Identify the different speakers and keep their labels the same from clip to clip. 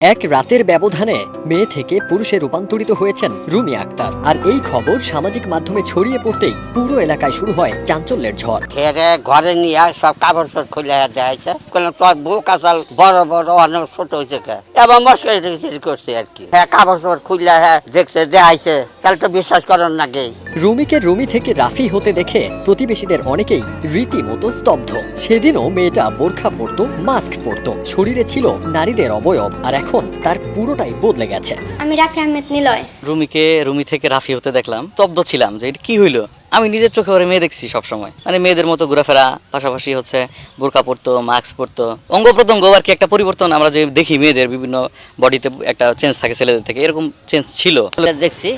Speaker 1: এক রাতের ব্যবধানে মেয়ে থেকে পুরুষে রূপান্তরিত হয়েছেন রুমি আক্তার। আর এই খবর সামাজিক মাধ্যমে ছড়িয়ে পড়তেই পুরো এলাকায় শুরু হয় চাঞ্চল্যের ঝড়।
Speaker 2: হেরে ঘরে নিয়ে সব কাপড় চোপড় খুলে দেখাইছে তোর বউ কাচাল বড় বড় অনেক ছোট হয়েছে এবং মশলা করছে আর কি। হ্যাঁ কাপড় চোপড় খুলে হ্যাঁ দেখছে দেখাইছে তাহলে তো বিশ্বাস করেন নাকি?
Speaker 1: রুমিকে রুমি থেকে রাফি হতে দেখে প্রতিবেশীদের অনেকেই রীতিমতো স্তব্ধ। সেদিনও মেয়েটা বোরখা পরতো মাস্ক পরতো। শরীরে ছিল নারীদের অবয়ব আর এখন তার পুরোটাই বদলে গেছে।
Speaker 3: আমি রাফি আহমেদ নিলয়।
Speaker 4: রুমিকে রুমি থেকে রাফি হতে দেখলাম স্তব্ধ ছিলাম যে এটা কি হইল? আমি নিজের চোখে ওরে মেয়ে দেখছি সবসময়। মানে মেয়েদের মতো ঘোরাফেরা পাশাপাশি হচ্ছে বোরকা পরতো মাস্ক পরতো। অঙ্গ প্রত্যঙ্গ আর কি একটা পরিবর্তন? আমরা যে দেখি মেয়েদের বিভিন্ন বডিতে একটা চেঞ্জ থাকে ছেলেদের থেকে এরকম চেঞ্জ ছিল।
Speaker 5: দেখছি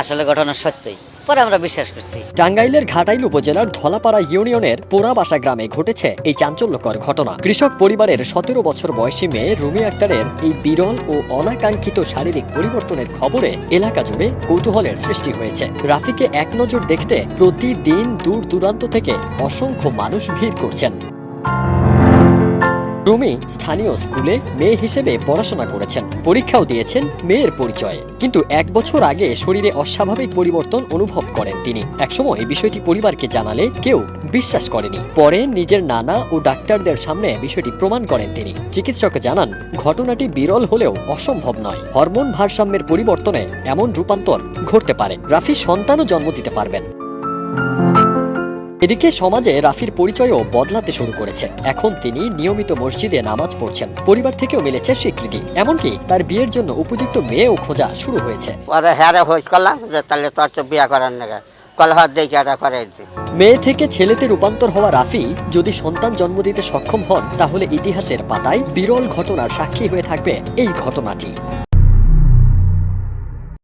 Speaker 5: আসলে ঘটনা সত্যই। পরে আমরা বিশ্বাস করছি।
Speaker 1: টাঙ্গাইলের ঘাটাইল উপজেলার ধলাপাড়া ইউনিয়নের পোড়াবাসা গ্রামে ঘটেছে এই চাঞ্চল্যকর ঘটনা। কৃষক পরিবারের সতেরো বছর বয়সী মেয়ে রুমি আক্তারের এই বিরল ও অনাকাঙ্ক্ষিত শারীরিক পরিবর্তনের খবরে এলাকা জুড়ে কৌতূহলের সৃষ্টি হয়েছে। রাফিকে এক নজর দেখতে প্রতিদিন দূর দূরান্ত থেকে অসংখ্য মানুষ ভিড় করছেন। রুমি স্থানীয় স্কুলে মেয়ে হিসেবে পড়াশোনা করেছেন। পরীক্ষাও দিয়েছেন মেয়ের পরিচয়ে। কিন্তু এক বছর আগে শরীরে অস্বাভাবিক পরিবর্তন অনুভব করেন তিনি। একসময় বিষয়টি পরিবারকে জানালে কেউ বিশ্বাস করেনি। পরে নিজের নানা ও ডাক্তারদের সামনে বিষয়টি প্রমাণ করেন তিনি। চিকিৎসক জানান, ঘটনাটি বিরল হলেও অসম্ভব নয়। হরমোন ভারসাম্যের পরিবর্তনে এমন রূপান্তর ঘটতে পারে। রাফি সন্তানও জন্ম দিতে পারবেন। এদিকে সমাজে রাফির পরিচয়ও বদলাতে শুরু করেছে। এখন তিনি নিয়মিত মসজিদে নামাজ পড়ছেন। পরিবার থেকেও মিলেছে স্বীকৃতি। এমনকি তার বিয়ের জন্য উপযুক্ত মেয়েও খোঁজা শুরু হয়েছে।
Speaker 2: পরে হ্যারে হইস করলাম। যে তাহলে তোর তো বিয়া করার নাকি
Speaker 1: মেয়ে থেকে ছেলেতে রূপান্তর হওয়া রাফি যদি সন্তান জন্ম দিতে সক্ষম হন তাহলে ইতিহাসের পাতায় বিরল ঘটনার সাক্ষী হয়ে থাকবে এই ঘটনাটি।